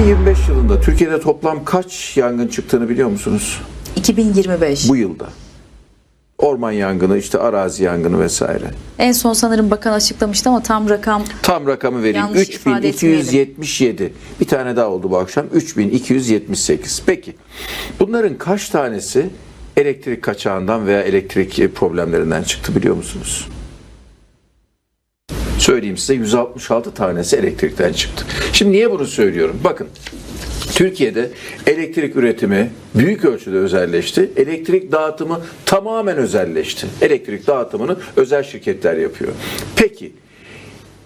2025 yılında Türkiye'de toplam kaç yangın çıktığını biliyor musunuz? 2025. Bu yılda. Orman yangını, işte arazi yangını vesaire. En son sanırım bakan açıklamıştı ama tam rakam Tam rakamı vereyim. Yanlış ifade 3277. Bir tane daha oldu bu akşam. 3278. Peki. Bunların kaç tanesi elektrik kaçağından veya elektrik problemlerinden çıktı biliyor musunuz? Söyleyeyim size 166 tanesi elektrikten çıktı. Şimdi niye bunu söylüyorum? Bakın Türkiye'de elektrik üretimi büyük ölçüde özelleşti. Elektrik dağıtımı tamamen özelleşti. Elektrik dağıtımını özel şirketler yapıyor. Peki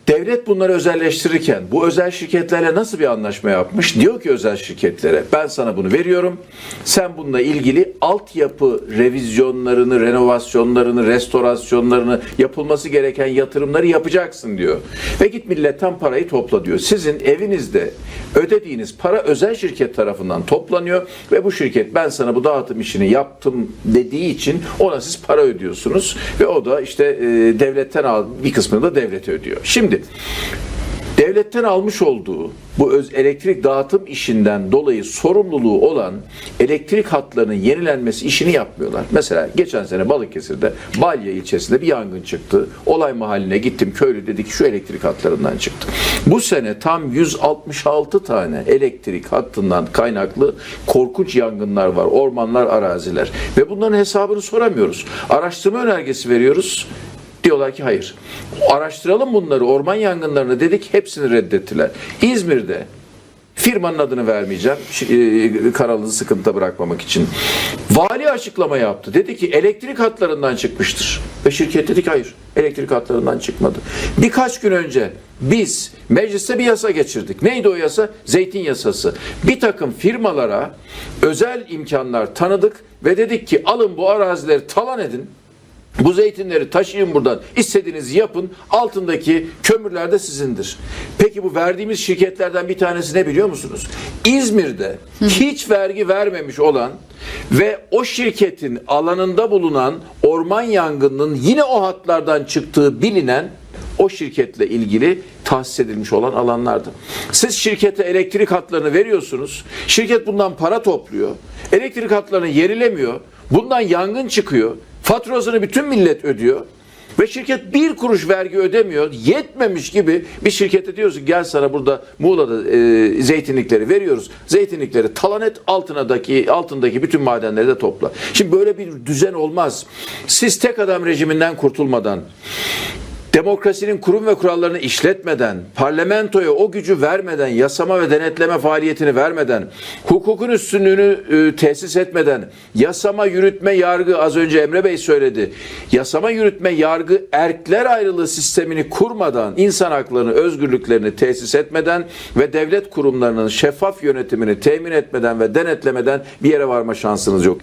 Devlet bunları özelleştirirken bu özel şirketlerle nasıl bir anlaşma yapmış? Diyor ki özel şirketlere ben sana bunu veriyorum. Sen bununla ilgili altyapı revizyonlarını, renovasyonlarını, restorasyonlarını, yapılması gereken yatırımları yapacaksın diyor. Ve git milletten parayı topla diyor. Sizin evinizde ödediğiniz para özel şirket tarafından toplanıyor ve bu şirket ben sana bu dağıtım işini yaptım dediği için ona siz para ödüyorsunuz ve o da işte devletten al bir kısmını da devlete ödüyor. Şimdi devletten almış olduğu bu öz elektrik dağıtım işinden dolayı sorumluluğu olan elektrik hatlarının yenilenmesi işini yapmıyorlar. Mesela geçen sene Balıkesir'de Balya ilçesinde bir yangın çıktı. Olay mahalline gittim köylü dedi ki şu elektrik hatlarından çıktı. Bu sene tam 166 tane elektrik hattından kaynaklı korkunç yangınlar var. Ormanlar, araziler. Ve bunların hesabını soramıyoruz. Araştırma önergesi veriyoruz. Diyorlar ki hayır. Araştıralım bunları. Orman yangınlarını dedik. Hepsini reddettiler. İzmir'de firmanın adını vermeyeceğim. şi- e, Kanalını sıkıntıda bırakmamak için. Vali açıklama yaptı. Dedi ki elektrik hatlarından çıkmıştır. Ve şirket dedi ki hayır. Elektrik hatlarından çıkmadı. Birkaç gün önce biz mecliste bir yasa geçirdik. Neydi o yasa? Zeytin yasası. Bir takım firmalara özel imkanlar tanıdık ve dedik ki alın bu arazileri talan edin. Bu zeytinleri taşıyın buradan. İstediğinizi yapın. Altındaki kömürler de sizindir. Peki bu verdiğimiz şirketlerden bir tanesi ne biliyor musunuz? İzmir'de hiç vergi vermemiş olan ve o şirketin alanında bulunan orman yangınının yine o hatlardan çıktığı bilinen o şirketle ilgili tahsis edilmiş olan alanlardı. Siz şirkete elektrik hatlarını veriyorsunuz. Şirket bundan para topluyor. Elektrik hatlarını yerilemiyor. Bundan yangın çıkıyor. Faturasını bütün millet ödüyor. Ve şirket bir kuruş vergi ödemiyor. Yetmemiş gibi bir şirkete diyoruz ki gel sana burada Muğla'da e, zeytinlikleri veriyoruz. Zeytinlikleri talan et altındaki altındaki bütün madenleri de topla. Şimdi böyle bir düzen olmaz. Siz tek adam rejiminden kurtulmadan demokrasinin kurum ve kurallarını işletmeden, parlamentoya o gücü vermeden, yasama ve denetleme faaliyetini vermeden, hukukun üstünlüğünü e, tesis etmeden, yasama, yürütme, yargı az önce Emre Bey söyledi. Yasama, yürütme, yargı erkler ayrılığı sistemini kurmadan, insan haklarını, özgürlüklerini tesis etmeden ve devlet kurumlarının şeffaf yönetimini temin etmeden ve denetlemeden bir yere varma şansınız yok.